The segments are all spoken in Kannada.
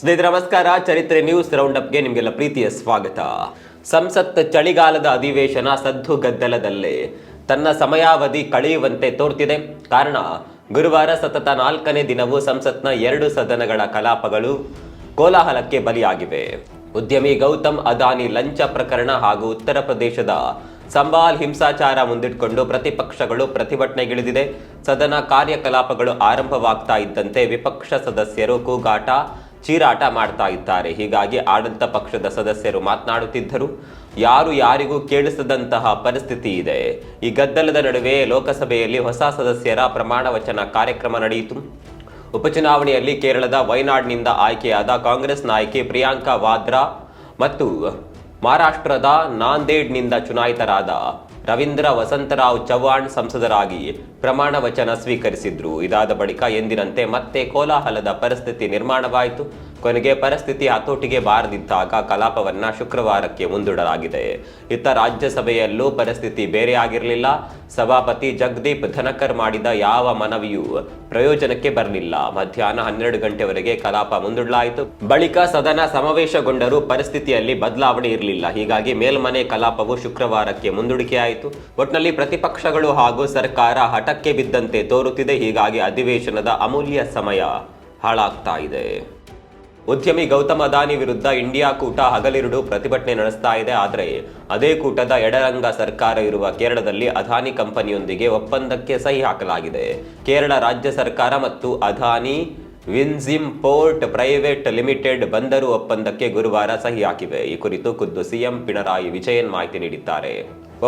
ಸ್ನೇಹಿತರೆ, ನಮಸ್ಕಾರ. ಚರಿತ್ರೆ ನ್ಯೂಸ್ ರೌಂಡ್ ಅಪ್ಗೆ ನಿಮಗೆಲ್ಲ ಪ್ರೀತಿಯ ಸ್ವಾಗತ. ಸಂಸತ್ ಚಳಿಗಾಲದ ಅಧಿವೇಶನ ಸದ್ದು ಗದ್ದಲದಲ್ಲೇ. ತನ್ನ ಸಮಯಾವಧಿ ಕಳೆಯುವಂತೆ ತೋರ್ತಿದೆ. ಕಾರಣ, ಗುರುವಾರ ಸತತ ನಾಲ್ಕನೇ ದಿನವೂ ಸಂಸತ್ನ ಎರಡು ಸದನಗಳ ಕಲಾಪಗಳು ಕೋಲಾಹಲಕ್ಕೆ ಬಲಿಯಾಗಿವೆ. ಉದ್ಯಮಿ ಗೌತಮ್ ಅದಾನಿ ಲಂಚ ಪ್ರಕರಣ ಹಾಗೂ ಉತ್ತರ ಪ್ರದೇಶದ ಸಂಬಾಲ್ ಹಿಂಸಾಚಾರ ಮುಂದಿಟ್ಕೊಂಡು ಪ್ರತಿಪಕ್ಷಗಳು ಪ್ರತಿಭಟನೆಗಿಳಿದಿದೆ. ಸದನ ಕಾರ್ಯಕಲಾಪಗಳು ಆರಂಭವಾಗ್ತಾ ಇದ್ದಂತೆ ವಿಪಕ್ಷ ಸದಸ್ಯರು ಕೂಗಾಟ ಚೀರಾಟ ಮಾಡ್ತಾ ಇದ್ದಾರೆ. ಹೀಗಾಗಿ ಆಡಳಿತ ಪಕ್ಷದ ಸದಸ್ಯರು ಮಾತನಾಡುತ್ತಿದ್ದರು. ಯಾರು ಯಾರಿಗೂ ಕೇಳಿಸದಂತಹ ಪರಿಸ್ಥಿತಿ ಇದೆ. ಈ ಗದ್ದಲದ ನಡುವೆ ಲೋಕಸಭೆಯಲ್ಲಿ ಹೊಸ ಸದಸ್ಯರ ಪ್ರಮಾಣ ವಚನ ಕಾರ್ಯಕ್ರಮ ನಡೆಯಿತು. ಉಪಚುನಾವಣೆಯಲ್ಲಿ ಕೇರಳದ ವಯನಾಡ್ನಿಂದ ಆಯ್ಕೆಯಾದ ಕಾಂಗ್ರೆಸ್ ನಾಯಕಿ ಪ್ರಿಯಾಂಕಾ ವಾದ್ರಾ ಮತ್ತು ಮಹಾರಾಷ್ಟ್ರದ ನಾಂದೇಡ್ನಿಂದ ಚುನಾಯಿತರಾದ ರವೀಂದ್ರ ವಸಂತರಾವ್ ಚವ್ಹಾಣ್ ಸಂಸದರಾಗಿ ಪ್ರಮಾಣ ವಚನ ಸ್ವೀಕರಿಸಿದ್ರು. ಇದಾದ ಬಳಿಕ ಎಂದಿನಂತೆ ಮತ್ತೆ ಕೋಲಾಹಲದ ಪರಿಸ್ಥಿತಿ ನಿರ್ಮಾಣವಾಯಿತು. ಕೊನೆಗೆ ಪರಿಸ್ಥಿತಿ ಹತೋಟಿಗೆ ಬಾರದಿದ್ದಾಗ ಕಲಾಪವನ್ನ ಶುಕ್ರವಾರಕ್ಕೆ ಮುಂದೂಡಲಾಗಿದೆ. ಇತ್ತ ರಾಜ್ಯಸಭೆಯಲ್ಲೂ ಪರಿಸ್ಥಿತಿ ಬೇರೆಯಾಗಿರಲಿಲ್ಲ ಸಭಾಪತಿ ಜಗದೀಪ್ ಧನಕರ್ ಮಾಡಿದ ಯಾವ ಮನವಿಯೂ ಪ್ರಯೋಜನಕ್ಕೆ ಬರಲಿಲ್ಲ. ಮಧ್ಯಾಹ್ನ ಹನ್ನೆರಡು ಗಂಟೆವರೆಗೆ ಕಲಾಪ ಮುಂದೂಡಲಾಯಿತು. ಬಳಿಕ ಸದನ ಸಮಾವೇಶಗೊಂಡರೂ ಪರಿಸ್ಥಿತಿಯಲ್ಲಿ ಬದಲಾವಣೆ ಇರಲಿಲ್ಲ. ಹೀಗಾಗಿ ಮೇಲ್ಮನೆ ಕಲಾಪವು ಶುಕ್ರವಾರಕ್ಕೆ ಮುಂದೂಡಿಕೆಯಾಯಿತು. ಒಟ್ನಲ್ಲಿ ಪ್ರತಿಪಕ್ಷಗಳು ಹಾಗೂ ಸರ್ಕಾರ ಹಠಕ್ಕೆ ಬಿದ್ದಂತೆ ತೋರುತ್ತಿದೆ. ಹೀಗಾಗಿ ಅಧಿವೇಶನದ ಅಮೂಲ್ಯ ಸಮಯ ಹಾಳಾಗ್ತಾ ಇದೆ. ಉದ್ಯಮಿ ಗೌತಮ್ ಅದಾನಿ ವಿರುದ್ಧ ಇಂಡಿಯಾ ಕೂಟ ಹಗಲಿರುಡು ಪ್ರತಿಭಟನೆ ನಡೆಸ್ತಾ ಇದೆ. ಆದರೆ ಅದೇ ಕೂಟದ ಎಡರಂಗ ಸರ್ಕಾರ ಇರುವ ಕೇರಳದಲ್ಲಿ ಅದಾನಿ ಕಂಪನಿಯೊಂದಿಗೆ ಒಪ್ಪಂದಕ್ಕೆ ಸಹಿ ಹಾಕಲಾಗಿದೆ. ಕೇರಳ ರಾಜ್ಯ ಸರ್ಕಾರ ಮತ್ತು Adani Vizhinjam port private limited ಬಂದರು ಒಪ್ಪಂದಕ್ಕೆ ಗುರುವಾರ ಸಹಿ ಹಾಕಿವೆ. ಈ ಕುರಿತು ಖುದ್ದು ಸಿಎಂ ಪಿಣರಾಯಿ ವಿಜಯನ್ ಮಾಹಿತಿ ನೀಡಿದ್ದಾರೆ.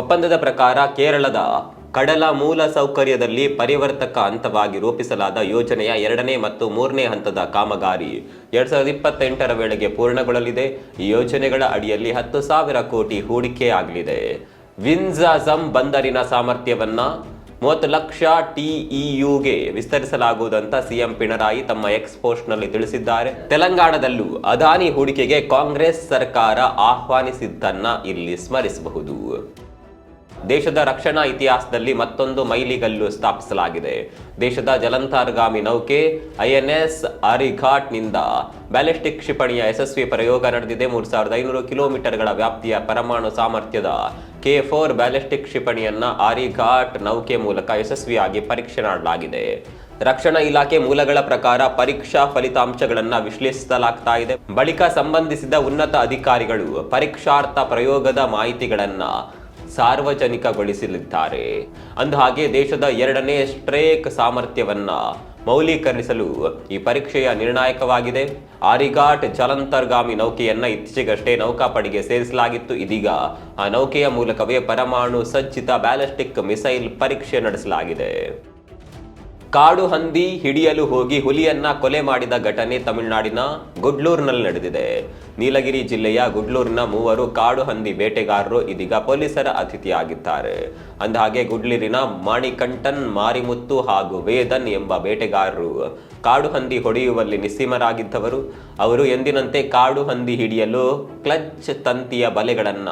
ಒಪ್ಪಂದದ ಪ್ರಕಾರ ಕೇರಳದ ಕಡಲ ಮೂಲ ಸೌಕರ್ಯದಲ್ಲಿ ಪರಿವರ್ತಕ ಹಂತವಾಗಿ ರೂಪಿಸಲಾದ ಯೋಜನೆಯ ಎರಡನೇ ಮತ್ತು ಮೂರನೇ ಹಂತದ ಕಾಮಗಾರಿ ಎರಡ್ ಸಾವಿರದ ಇಪ್ಪತ್ತೆಂಟರ ವೇಳೆಗೆ ಪೂರ್ಣಗೊಳ್ಳಲಿದೆ. ಈ ಯೋಜನೆಗಳ ಅಡಿಯಲ್ಲಿ ಹತ್ತು ಸಾವಿರ ಕೋಟಿ ಹೂಡಿಕೆಯಾಗಲಿದೆ ವಿನ್ಝಾಝಮ್ ಬಂದರಿನ ಸಾಮರ್ಥ್ಯವನ್ನ ಮೂವತ್ತು ಲಕ್ಷ ಟಿಇಯುಗೆ ವಿಸ್ತರಿಸಲಾಗುವುದಂತ ಸಿಎಂ ಪಿಣರಾಯಿ ತಮ್ಮ ಎಕ್ಸ್ ಪೋಸ್ಟ್ನಲ್ಲಿ ತಿಳಿಸಿದ್ದಾರೆ. ತೆಲಂಗಾಣದಲ್ಲೂ ಅದಾನಿ ಹೂಡಿಕೆಗೆ ಕಾಂಗ್ರೆಸ್ ಸರ್ಕಾರ ಆಹ್ವಾನಿಸಿದ್ದನ್ನ ಇಲ್ಲಿ ಸ್ಮರಿಸಬಹುದು. ದೇಶದ ರಕ್ಷಣಾ ಇತಿಹಾಸದಲ್ಲಿ ಮತ್ತೊಂದು ಮೈಲಿಗಲ್ಲು ಸ್ಥಾಪಿಸಲಾಗಿದೆ. ದೇಶದ ಜಲಂತರ್ಗಾಮಿ ನೌಕೆ ಐಎನ್ಎಸ್ ಅರಿಘಾಟ್ನಿಂದ ಬ್ಯಾಲಿಸ್ಟಿಕ್ ಕ್ಷಿಪಣಿಯ ಯಶಸ್ವಿ ಪ್ರಯೋಗ ನಡೆದಿದೆ. ಮೂರು ಸಾವಿರದ ಐನೂರು ಕಿಲೋಮೀಟರ್ಗಳ ವ್ಯಾಪ್ತಿಯ ಪರಮಾಣು ಸಾಮರ್ಥ್ಯದ ಕೆ ಫೋರ್ ಬ್ಯಾಲಿಸ್ಟಿಕ್ ಕ್ಷಿಪಣಿಯನ್ನ ಆರಿಘಾಟ್ ನೌಕೆ ಮೂಲಕ ಯಶಸ್ವಿಯಾಗಿ ಪರೀಕ್ಷೆ ಮಾಡಲಾಗಿದೆ. ರಕ್ಷಣಾ ಇಲಾಖೆ ಮೂಲಗಳ ಪ್ರಕಾರ ಪರೀಕ್ಷಾ ಫಲಿತಾಂಶಗಳನ್ನು ವಿಶ್ಲೇಷಿಸಲಾಗ್ತಾ ಇದೆ. ಬಳಿಕ ಸಂಬಂಧಿಸಿದ ಉನ್ನತ ಅಧಿಕಾರಿಗಳು ಪರೀಕ್ಷಾರ್ಥ ಪ್ರಯೋಗದ ಮಾಹಿತಿಗಳನ್ನ ಸಾರ್ವಜನಿಕಗೊಳಿಸಲಿದ್ದಾರೆ. ಅಂದಹಾಗೆ ದೇಶದ ಎರಡನೇ ಸ್ಟ್ರೇಕ್ ಸಾಮರ್ಥ್ಯವನ್ನ ಮೌಲ್ಯೀಕರಿಸಲು ಈ ಪರೀಕ್ಷೆಯ ನಿರ್ಣಾಯಕವಾಗಿದೆ. ಆರಿಘಾಟ್ ಜಲಂತರ್ಗಾಮಿ ನೌಕೆಯನ್ನ ಇತ್ತೀಚೆಗಷ್ಟೇ ನೌಕಾಪಡೆಗೆ ಸೇರಿಸಲಾಗಿತ್ತು. ಇದೀಗ ಆ ನೌಕೆಯ ಮೂಲಕವೇ ಪರಮಾಣು ಸಜ್ಜಿತ ಬ್ಯಾಲಿಸ್ಟಿಕ್ ಮಿಸೈಲ್ ಪರೀಕ್ಷೆ ನಡೆಸಲಾಗಿದೆ. ಕಾಡು ಹಂದಿ ಹಿಡಿಯಲು ಹೋಗಿ ಹುಲಿಯನ್ನ ಕೊಲೆ ಮಾಡಿದ ಘಟನೆ ತಮಿಳುನಾಡಿನ ಗುಡ್ಲೂರಿನಲ್ಲಿ ನಡೆದಿದೆ. ನೀಲಗಿರಿ ಜಿಲ್ಲೆಯ ಗುಡ್ಲೂರಿನ ಮೂವರು ಕಾಡು ಹಂದಿ ಬೇಟೆಗಾರರು ಇದೀಗ ಪೊಲೀಸರ ಅತಿಥಿಯಾಗಿದ್ದಾರೆ. ಅಂದಹಾಗೆ ಗುಡ್ಲೂರಿನ ಮಾಣಿಕಂಠನ್, ಮಾರಿಮುತ್ತು ಹಾಗೂ ವೇದನ್ ಎಂಬ ಬೇಟೆಗಾರರು ಕಾಡು ಹಂದಿ ಹೊಡೆಯುವಲ್ಲಿ ನಿಸ್ಸೀಮರಾಗಿದ್ದವರು, ಅವರು ಎಂದಿನಂತೆ ಕಾಡು ಹಂದಿ ಹಿಡಿಯಲು ಕ್ಲಚ್ ತಂತಿಯ ಬಲೆಗಳನ್ನ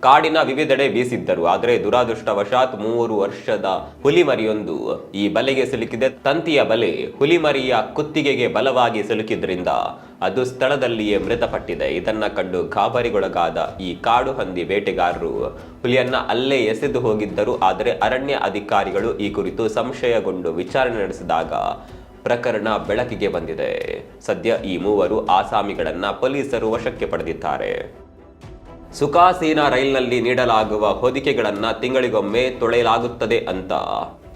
ಕಾಡಿನ ವಿವಿಧೆಡೆ ಬೀಸಿದ್ದರು. ಆದರೆ ದುರಾದೃಷ್ಟವಶಾತ್ ಮೂರು ವರ್ಷದ ಹುಲಿಮರಿಯೊಂದು ಈ ಬಲೆಗೆ ಸಿಲುಕಿದೆ. ತಂತಿಯ ಬಲೆ ಹುಲಿಮರಿಯ ಕುತ್ತಿಗೆಗೆ ಬಲವಾಗಿ ಸಿಲುಕಿದ್ರಿಂದ ಅದು ಸ್ಥಳದಲ್ಲಿಯೇ ಮೃತಪಟ್ಟಿದೆ. ಇದನ್ನ ಕಂಡು ಗಾಬರಿಗೊಳಗಾದ ಈ ಕಾಡು ಹಂದಿ ಬೇಟೆಗಾರರು ಹುಲಿಯನ್ನ ಅಲ್ಲೇ ಎಸೆದು ಹೋಗಿದ್ದರು. ಆದರೆ ಅರಣ್ಯ ಅಧಿಕಾರಿಗಳು ಈ ಕುರಿತು ಸಂಶಯಗೊಂಡು ವಿಚಾರಣೆ ನಡೆಸಿದಾಗ ಪ್ರಕರಣ ಬೆಳಕಿಗೆ ಬಂದಿದೆ. ಸದ್ಯ ಈ ಮೂವರು ಆಸಾಮಿಗಳನ್ನ ಪೊಲೀಸರು ವಶಕ್ಕೆ ಪಡೆದಿದ್ದಾರೆ. ಸುಖಾಸೀನ ರೈಲ್ನಲ್ಲಿ ನೀಡಲಾಗುವ ಹೊದಿಕೆಗಳನ್ನು ತಿಂಗಳಿಗೊಮ್ಮೆ ತೊಳೆಯಲಾಗುತ್ತದೆ ಅಂತ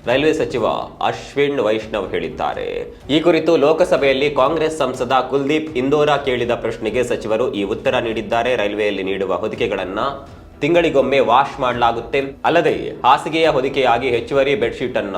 ರೈಲ್ವೆ ಸಚಿವ ಅಶ್ವಿನ್ ವೈಷ್ಣವ್ ಹೇಳಿದ್ದಾರೆ. ಈ ಕುರಿತು ಲೋಕಸಭೆಯಲ್ಲಿ ಕಾಂಗ್ರೆಸ್ ಸಂಸದ ಕುಲ್ದೀಪ್ ಇಂದೋರಾ ಕೇಳಿದ ಪ್ರಶ್ನೆಗೆ ಸಚಿವರು ಈ ಉತ್ತರ ನೀಡಿದ್ದಾರೆ. ರೈಲ್ವೆಯಲ್ಲಿ ನೀಡುವ ಹೊದಿಕೆಗಳನ್ನ ತಿಂಗಳಿಗೊಮ್ಮೆ ವಾಶ್ ಮಾಡಲಾಗುತ್ತೆ. ಅಲ್ಲದೆ ಹಾಸಿಗೆಯ ಹೊದಿಕೆಯಾಗಿ ಹೆಚ್ಚುವರಿ ಬೆಡ್ಶೀಟ್ ಅನ್ನ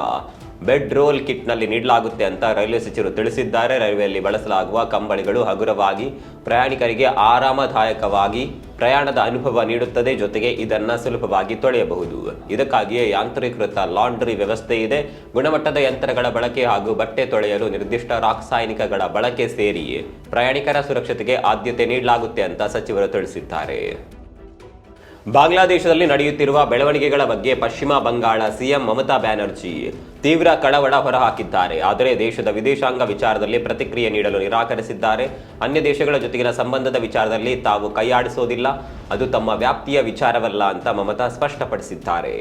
ಬೆಡ್ ರೋಲ್ ಕಿಟ್ನಲ್ಲಿ ನೀಡಲಾಗುತ್ತೆ ಅಂತ ರೈಲ್ವೆ ಸಚಿವರು ತಿಳಿಸಿದ್ದಾರೆ. ರೈಲ್ವೆಯಲ್ಲಿ ಬಳಸಲಾಗುವ ಕಂಬಳಿಗಳು ಹಗುರವಾಗಿ ಪ್ರಯಾಣಿಕರಿಗೆ ಆರಾಮದಾಯಕವಾಗಿ ಪ್ರಯಾಣದ ಅನುಭವ ನೀಡುತ್ತದೆ. ಜೊತೆಗೆ ಇದನ್ನು ಸುಲಭವಾಗಿ ತೊಳೆಯಬಹುದು. ಇದಕ್ಕಾಗಿಯೇ ಯಾಂತ್ರೀಕೃತ ಲಾಂಡ್ರಿ ವ್ಯವಸ್ಥೆ ಇದೆ. ಗುಣಮಟ್ಟದ ಯಂತ್ರಗಳ ಬಳಕೆ ಹಾಗೂ ಬಟ್ಟೆ ತೊಳೆಯಲು ನಿರ್ದಿಷ್ಟ ರಾಸಾಯನಿಕಗಳ ಬಳಕೆ ಸೇರಿ ಪ್ರಯಾಣಿಕರ ಸುರಕ್ಷತೆಗೆ ಆದ್ಯತೆ ನೀಡಲಾಗುತ್ತೆ ಅಂತ ಸಚಿವರು ತಿಳಿಸಿದ್ದಾರೆ. ಬಾಂಗ್ಲಾದೇಶದಲ್ಲಿ ನಡೆಯುತ್ತಿರುವ ಬೆಳವಣಿಗೆಗಳ ಬಗ್ಗೆ ಪಶ್ಚಿಮ ಬಂಗಾಳ ಸಿಎಂ ಮಮತಾ ಬ್ಯಾನರ್ಜಿ ತೀವ್ರ ಕಳವಳ ಹೊರಹಾಕಿದ್ದಾರೆ. ಆದರೆ ದೇಶದ ವಿದೇಶಾಂಗ ವಿಚಾರದಲ್ಲಿ ಪ್ರತಿಕ್ರಿಯೆ ನೀಡಲು ನಿರಾಕರಿಸಿದ್ದಾರೆ. ಅನ್ಯ ದೇಶಗಳ ಜೊತೆಗಿನ ಸಂಬಂಧದ ವಿಚಾರದಲ್ಲಿ ತಾವು ಕೈಯಾಡಿಸೋದಿಲ್ಲ. ಅದು ತಮ್ಮ ವ್ಯಾಪ್ತಿಯ ವಿಚಾರವಲ್ಲ ಅಂತ ಮಮತಾ ಸ್ಪಷ್ಟಪಡಿಸಿದ್ದಾರೆ.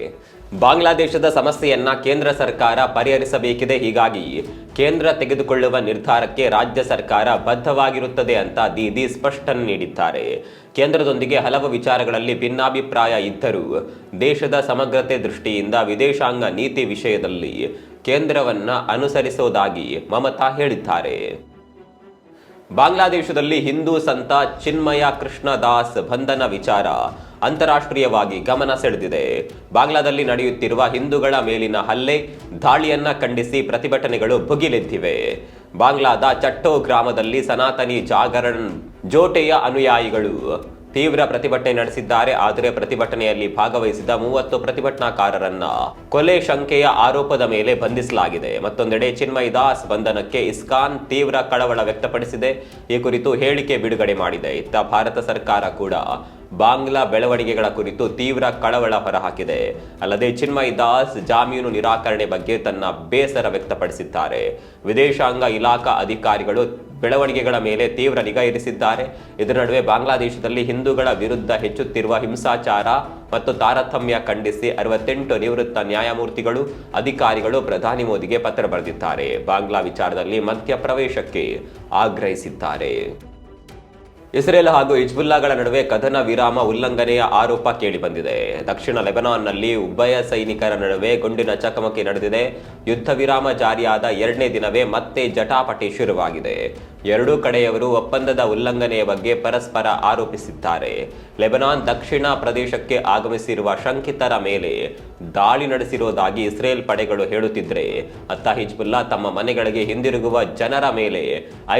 ಬಾಂಗ್ಲಾದೇಶದ ಸಮಸ್ಯೆಯನ್ನ ಕೇಂದ್ರ ಸರ್ಕಾರ ಪರಿಹರಿಸಬೇಕಿದೆ. ಹೀಗಾಗಿ ಕೇಂದ್ರ ತೆಗೆದುಕೊಳ್ಳುವ ನಿರ್ಧಾರಕ್ಕೆ ರಾಜ್ಯ ಸರ್ಕಾರ ಬದ್ಧವಾಗಿರುತ್ತದೆ ಅಂತ ದೀದಿ ಸ್ಪಷ್ಟನೆ ನೀಡಿದ್ದಾರೆ. ಕೇಂದ್ರದೊಂದಿಗೆ ಹಲವು ವಿಚಾರಗಳಲ್ಲಿ ಭಿನ್ನಾಭಿಪ್ರಾಯ ಇದ್ದರೂ ದೇಶದ ಸಮಗ್ರತೆ ದೃಷ್ಟಿಯಿಂದ ವಿದೇಶಾಂಗ ನೀತಿ ವಿಷಯದಲ್ಲಿ ಕೇಂದ್ರವನ್ನ ಅನುಸರಿಸುವುದಾಗಿ ಮಮತಾ ಹೇಳಿದ್ದಾರೆ. ಬಾಂಗ್ಲಾದೇಶದಲ್ಲಿ ಹಿಂದೂ ಸಂತ ಚಿನ್ಮಯ ಕೃಷ್ಣದಾಸ್ ಬಂಧನ ವಿಚಾರ. ಅಂತಾರಾಷ್ಟ್ರೀಯವಾಗಿ ಗಮನ ಸೆಳೆದಿದೆ. ಬಾಂಗ್ಲಾದಲ್ಲಿ ನಡೆಯುತ್ತಿರುವ ಹಿಂದೂಗಳ ಮೇಲಿನ ಹಲ್ಲೆ, ದಾಳಿಯನ್ನ ಖಂಡಿಸಿ ಪ್ರತಿಭಟನೆಗಳು ಭುಗಿಲೆದ್ದಿವೆ. ಬಾಂಗ್ಲಾದ ಚಟ್ಟೋ ಗ್ರಾಮದಲ್ಲಿ ಸನಾತನಿ ಜಾಗರಣ್ ಜೋಟೆಯ ಅನುಯಾಯಿಗಳು ತೀವ್ರ ಪ್ರತಿಭಟನೆ ನಡೆಸಿದ್ದಾರೆ. ಆದರೆ ಪ್ರತಿಭಟನೆಯಲ್ಲಿ ಭಾಗವಹಿಸಿದ ಮೂವತ್ತು ಪ್ರತಿಭಟನಾಕಾರರನ್ನ ಕೊಲೆ ಶಂಕೆಯ ಆರೋಪದ ಮೇಲೆ ಬಂಧಿಸಲಾಗಿದೆ. ಮತ್ತೊಂದೆಡೆ ಚಿನ್ಮಯ್ ದಾಸ್ ಬಂಧನಕ್ಕೆ ಇಸ್ಕಾನ್ ತೀವ್ರ ಕಳವಳ ವ್ಯಕ್ತಪಡಿಸಿದೆ. ಈ ಕುರಿತು ಹೇಳಿಕೆ ಬಿಡುಗಡೆ ಮಾಡಿದೆ. ಇತ್ತ ಭಾರತ ಸರ್ಕಾರ ಕೂಡ ಬಾಂಗ್ಲಾ ಬೆಳವಣಿಗೆಗಳ ಕುರಿತು ತೀವ್ರ ಕಳವಳ ಹೊರಹಾಕಿದೆ. ಅಲ್ಲದೆ ಚಿನ್ಮಯ್ ದಾಸ್ ಜಾಮೀನು ನಿರಾಕರಣೆ ಬಗ್ಗೆ ತನ್ನ ಬೇಸರ ವ್ಯಕ್ತಪಡಿಸಿದ್ದಾರೆ. ವಿದೇಶಾಂಗ ಇಲಾಖಾ ಅಧಿಕಾರಿಗಳು ಬೆಳವಣಿಗೆಗಳ ಮೇಲೆ ತೀವ್ರ ನಿಗಾ ಇರಿಸಿದ್ದಾರೆ. ಇದರ ನಡುವೆ ಬಾಂಗ್ಲಾದೇಶದಲ್ಲಿ ಹಿಂದೂಗಳ ವಿರುದ್ಧ ಹೆಚ್ಚುತ್ತಿರುವ ಹಿಂಸಾಚಾರ ಮತ್ತು ತಾರತಮ್ಯ ಖಂಡಿಸಿ ಅರವತ್ತೆಂಟು ನಿವೃತ್ತ ನ್ಯಾಯಮೂರ್ತಿಗಳು, ಅಧಿಕಾರಿಗಳು ಪ್ರಧಾನಿ ಮೋದಿಗೆ ಪತ್ರ ಬರೆದಿದ್ದಾರೆ. ಬಾಂಗ್ಲಾ ವಿಚಾರದಲ್ಲಿ ಮಧ್ಯಪ್ರವೇಶಕ್ಕೆ ಆಗ್ರಹಿಸಿದ್ದಾರೆ. ಇಸ್ರೇಲ್ ಹಾಗೂ ಹಿಜ್ಬುಲ್ಲಾಗಳ ನಡುವೆ ಕದನ ವಿರಾಮ ಉಲ್ಲಂಘನೆಯ ಆರೋಪ ಕೇಳಿಬಂದಿದೆ ದಕ್ಷಿಣ ಲೆಬನಾನ್ನಲ್ಲಿ ಉಭಯ ಸೈನಿಕರ ನಡುವೆ ಗುಂಡಿನ ಚಕಮಕಿ ನಡೆದಿದೆ. ಯುದ್ಧ ವಿರಾಮ ಜಾರಿಯಾದ ಎರಡನೇ ದಿನವೇ ಮತ್ತೆ ಜಟಾಪಟಿ ಶುರುವಾಗಿದೆ. ಎರಡೂ ಕಡೆಯವರು ಒಪ್ಪಂದದ ಉಲ್ಲಂಘನೆಯ ಬಗ್ಗೆ ಪರಸ್ಪರ ಆರೋಪಿಸಿದ್ದಾರೆ. ಲೆಬನಾನ್ ದಕ್ಷಿಣ ಪ್ರದೇಶಕ್ಕೆ ಆಗಮಿಸಿರುವ ಶಂಕಿತರ ಮೇಲೆ ದಾಳಿ ನಡೆಸಿರುವುದಾಗಿ ಇಸ್ರೇಲ್ ಪಡೆಗಳು ಹೇಳುತ್ತಿದ್ದರೆ ಅತ್ತ ಹಿಜ್ಬುಲ್ಲಾ ತಮ್ಮ ಮನೆಗಳಿಗೆ ಹಿಂದಿರುಗುವ ಜನರ ಮೇಲೆ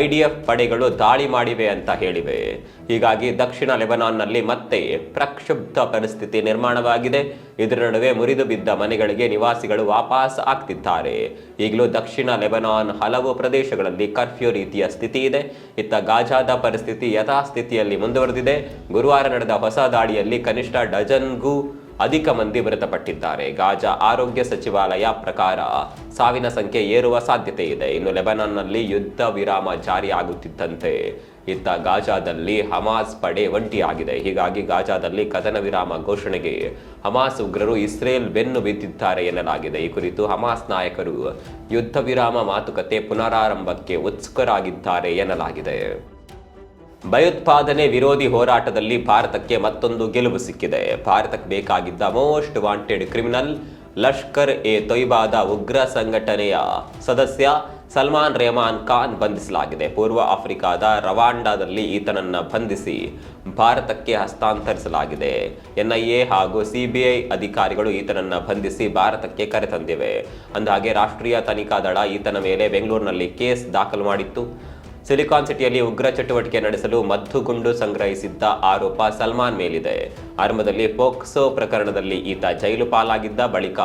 ಐಡಿಎಫ್ ಪಡೆಗಳು ದಾಳಿ ಮಾಡಿವೆ ಅಂತ ಹೇಳಿವೆ. ಹೀಗಾಗಿ ದಕ್ಷಿಣ ಲೆಬನಾನ್ನಲ್ಲಿ ಮತ್ತೆ ಪ್ರಕ್ಷುಬ್ಧ ಪರಿಸ್ಥಿತಿ ನಿರ್ಮಾಣವಾಗಿದೆ. ಇದರ ನಡುವೆ ಮುರಿದು ಬಿದ್ದ ಮನೆಗಳಿಗೆ ನಿವಾಸಿಗಳು ವಾಪಸ್ ಆಗ್ತಿದ್ದಾರೆ. ಈಗಲೂ ದಕ್ಷಿಣ ಲೆಬನಾನ್ ಹಲವು ಪ್ರದೇಶಗಳಲ್ಲಿ ಕರ್ಫ್ಯೂ ರೀತಿಯ ಸ್ಥಿತಿ ಇದೆ. ಇತ್ತ ಗಾಜಾದ ಪರಿಸ್ಥಿತಿ ಯಥಾಸ್ಥಿತಿಯಲ್ಲಿ ಮುಂದುವರೆದಿದೆ. ಗುರುವಾರ ನಡೆದ ಹೊಸ ದಾಳಿಯಲ್ಲಿ ಕನಿಷ್ಠ ಡಜನ್ಗೂ ಅಧಿಕ ಮಂದಿ ಮೃತಪಟ್ಟಿದ್ದಾರೆ. ಗಾಜಾ ಆರೋಗ್ಯ ಸಚಿವಾಲಯ ಪ್ರಕಾರ ಸಾವಿನ ಸಂಖ್ಯೆ ಏರುವ ಸಾಧ್ಯತೆ ಇದೆ. ಇನ್ನು ಲೆಬನಾನ್ನಲ್ಲಿ ಯುದ್ಧ ವಿರಾಮ ಜಾರಿಯಾಗುತ್ತಿದ್ದಂತೆ. ಇತ್ತ ಗಾಜಾದಲ್ಲಿ ಹಮಾಸ್ ಪಡೆ ಒಂಟಿಯಾಗಿದೆ. ಹೀಗಾಗಿ ಗಾಜಾದಲ್ಲಿ ಕದನ ವಿರಾಮ ಘೋಷಣೆಗೆ ಹಮಾಸ್ ಉಗ್ರರು ಇಸ್ರೇಲ್ ಬೆನ್ನು ಬಿದ್ದಿದ್ದಾರೆ ಎನ್ನಲಾಗಿದೆ. ಈ ಕುರಿತು ಹಮಾಸ್ ನಾಯಕರು ಯುದ್ಧ ವಿರಾಮ ಮಾತುಕತೆ ಪುನರಾರಂಭಕ್ಕೆ ಉತ್ಸುಕರಾಗಿದ್ದಾರೆ ಎನ್ನಲಾಗಿದೆ. ಭಯೋತ್ಪಾದನೆ ವಿರೋಧಿ ಹೋರಾಟದಲ್ಲಿ ಭಾರತಕ್ಕೆ ಮತ್ತೊಂದು ಗೆಲುವು ಸಿಕ್ಕಿದೆ. ಭಾರತಕ್ಕೆ ಬೇಕಾಗಿದ್ದ most wanted criminal Lashkar e ತೊಯ್ಬಾದ ಉಗ್ರ ಸಂಘಟನೆಯ ಸದಸ್ಯ ಸಲ್ಮಾನ್, ರೆಹಮಾನ್ ಖಾನ್ ಬಂಧಿಸಲಾಗಿದೆ. ಪೂರ್ವ ಆಫ್ರಿಕಾದ ರವಾಂಡಾದಲ್ಲಿ ಈತನನ್ನ ಬಂಧಿಸಿ ಭಾರತಕ್ಕೆ ಹಸ್ತಾಂತರಿಸಲಾಗಿದೆ. ಎನ್ಐಎ ಹಾಗೂ ಸಿಬಿಐ ಅಧಿಕಾರಿಗಳು ಈತನನ್ನ ಬಂಧಿಸಿ ಭಾರತಕ್ಕೆ ಕರೆತಂದಿವೆ ಅಂದಹಾಗೆ ರಾಷ್ಟ್ರೀಯ ತನಿಖಾ ದಳ ಈತನ ಮೇಲೆ ಬೆಂಗಳೂರಿನಲ್ಲಿ ಕೇಸ್ ದಾಖಲು ಮಾಡಿತ್ತು. ಸಿಲಿಕಾನ್ ಸಿಟಿಯಲ್ಲಿ ಉಗ್ರ ಚಟುವಟಿಕೆ ನಡೆಸಲು ಮದ್ದುಗುಂಡು ಸಂಗ್ರಹಿಸಿದ್ದ ಆರೋಪ ಸಲ್ಮಾನ್ ಮೇಲಿದೆ. ಆರಂಭದಲ್ಲಿ ಪೋಕ್ಸೋ ಪ್ರಕರಣದಲ್ಲಿ ಈತ ಜೈಲು ಪಾಲಾಗಿದ್ದ ಬಳಿಕ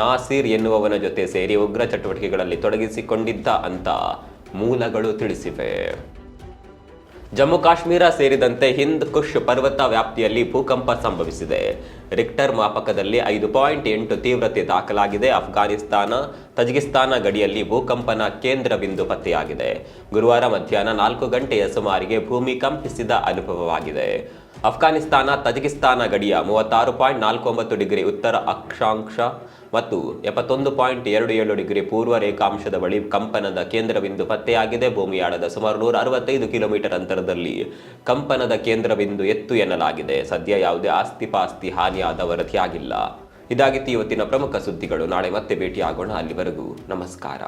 ನಾಸೀರ್ ಎನ್ನುವವನ ಜೊತೆ ಸೇರಿ ಉಗ್ರ ಚಟುವಟಿಕೆಗಳಲ್ಲಿ ತೊಡಗಿಸಿಕೊಂಡಿದ್ದ ಅಂತ ಮೂಲಗಳು ತಿಳಿಸಿವೆ. ಜಮ್ಮು ಕಾಶ್ಮೀರ ಸೇರಿದಂತೆ ಹಿಂದ್ ಕುಶ್ ಪರ್ವತ ವ್ಯಾಪ್ತಿಯಲ್ಲಿ ಭೂಕಂಪ ಸಂಭವಿಸಿದೆ. ರಿಕ್ಟರ್ ಮಾಪಕದಲ್ಲಿ ಐದು ಪಾಯಿಂಟ್ ಎಂಟು ತೀವ್ರತೆ ದಾಖಲಾಗಿದೆ. ಅಫ್ಘಾನಿಸ್ತಾನ, ತಜಿಕಿಸ್ತಾನ ಗಡಿಯಲ್ಲಿ ಭೂಕಂಪನ ಕೇಂದ್ರ ಬಿಂದು ಪತ್ತೆಯಾಗಿದೆ. ಗುರುವಾರ ಮಧ್ಯಾಹ್ನ ನಾಲ್ಕು ಗಂಟೆಯ ಸುಮಾರಿಗೆ ಭೂಮಿ ಕಂಪಿಸಿದ ಅನುಭವವಾಗಿದೆ. ಅಫ್ಘಾನಿಸ್ತಾನ, ತಜಿಕಿಸ್ತಾನ ಗಡಿಯ ಮೂವತ್ತಾರು ಪಾಯಿಂಟ್ ನಾಲ್ಕು ಒಂಬತ್ತು ಡಿಗ್ರಿ ಉತ್ತರ ಅಕ್ಷಾಂಶ ಮತ್ತು ಎಪ್ಪತ್ತೊಂದು ಪಾಯಿಂಟ್ ಎರಡು ಏಳು ಡಿಗ್ರಿ ಪೂರ್ವ ರೇಖಾಂಶದ ಬಳಿ ಕಂಪನದ ಕೇಂದ್ರ ಬಿಂದು ಪತ್ತೆಯಾಗಿದೆ. ಭೂಮಿಯಾಳದ ಸುಮಾರು ನೂರ ಅರವತ್ತೈದು ಕಿಲೋಮೀಟರ್ ಅಂತರದಲ್ಲಿ ಕಂಪನದ ಕೇಂದ್ರ ಬಿಂದು ಎತ್ತು ಎನ್ನಲಾಗಿದೆ. ಸದ್ಯ ಯಾವುದೇ ಆಸ್ತಿ ಪಾಸ್ತಿ ಹಾನಿಯಾದ ವರದಿಯಾಗಿಲ್ಲ. ಇದಾಗಿತ್ತು ಇವತ್ತಿನ ಪ್ರಮುಖ ಸುದ್ದಿಗಳು. ನಾಳೆ ಮತ್ತೆ ಭೇಟಿಯಾಗೋಣ. ಅಲ್ಲಿವರೆಗೂ ನಮಸ್ಕಾರ.